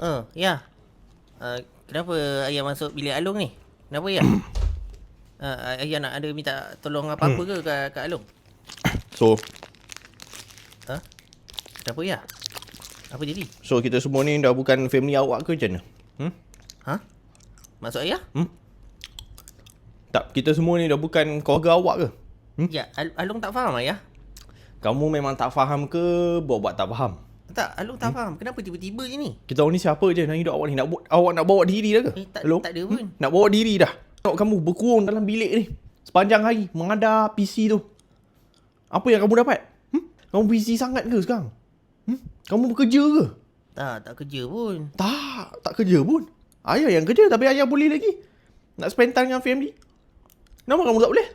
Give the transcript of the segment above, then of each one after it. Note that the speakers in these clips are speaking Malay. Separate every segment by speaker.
Speaker 1: Oh, ya. Uh, kenapa ayah masuk bilik Along ni? Kenapa ya? uh, ayah nak ada minta tolong apa-apa ke kat, kat Along?
Speaker 2: So,
Speaker 1: Ha? Kenapa ya? Apa jadi?
Speaker 2: so kita semua ni dah bukan family awak ke macam mana? Hmm?
Speaker 1: Ha? Maksud ayah?
Speaker 2: Tak, kita semua ni dah bukan keluarga awak ke?
Speaker 1: Hmm? Ya, Al- Along tak faham ayah.
Speaker 2: Kamu memang tak faham ke buat-buat tak faham?
Speaker 1: Tak, Along tak faham. Kenapa tiba-tiba je ni?
Speaker 2: Kita orang ni siapa je dalam hidup awak ni? Nak buat, awak nak bawa diri dah ke?
Speaker 1: Eh, tak,
Speaker 2: Hello?
Speaker 1: tak ada pun.
Speaker 2: Nak bawa diri dah. Tengok kamu berkurung dalam bilik ni. Sepanjang hari mengadar PC tu. Apa yang kamu dapat? Hmm? Kamu busy sangat ke sekarang? Hmm? Kamu bekerja ke?
Speaker 1: Tak, tak kerja pun.
Speaker 2: Tak, tak kerja pun. Ayah yang kerja tapi ayah boleh lagi. Nak spend time dengan family. Kenapa kamu tak boleh?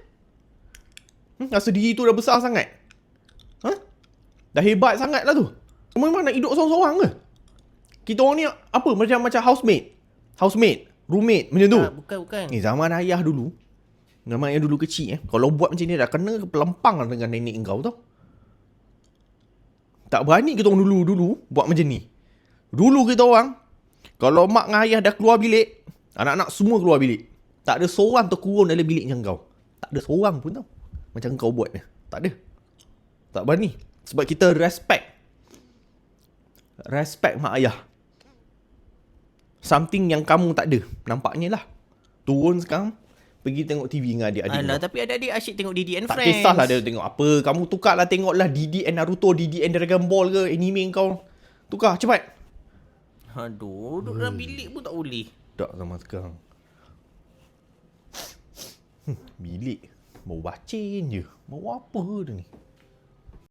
Speaker 2: Hmm? Rasa diri tu dah besar sangat. Ha? Dah hebat sangat lah tu. Memang nak hidup seorang-seorang ke? Kita orang ni apa? Macam macam housemate. Housemate. Roommate. Macam tu.
Speaker 1: Tak, bukan, bukan.
Speaker 2: Ni zaman ayah dulu. Zaman ayah dulu kecil eh. Kalau buat macam ni dah kena pelempang lah dengan nenek kau tau. Tak berani kita orang dulu-dulu buat macam ni. Dulu kita orang, kalau mak dengan ayah dah keluar bilik, anak-anak semua keluar bilik. Tak ada seorang terkurung dalam bilik macam kau. Tak ada seorang pun tau. Macam kau buat ni. Tak ada. Tak berani. Sebab kita respect. Respect mak ayah. Something yang kamu tak ada. Nampaknya lah. Turun sekarang, pergi tengok TV dengan adik-adik.
Speaker 1: Alah, tapi adik-adik asyik tengok Didi and
Speaker 2: Tak
Speaker 1: Friends.
Speaker 2: kisahlah dia tengok apa. Kamu tukarlah tengoklah Didi and Naruto, Didi and Dragon Ball ke anime kau. Tukar cepat.
Speaker 1: Aduh, duduk dalam bilik pun tak boleh.
Speaker 2: Tak sama sekarang. Hmm, bilik. Mau bacin je. Mau apa dia ni?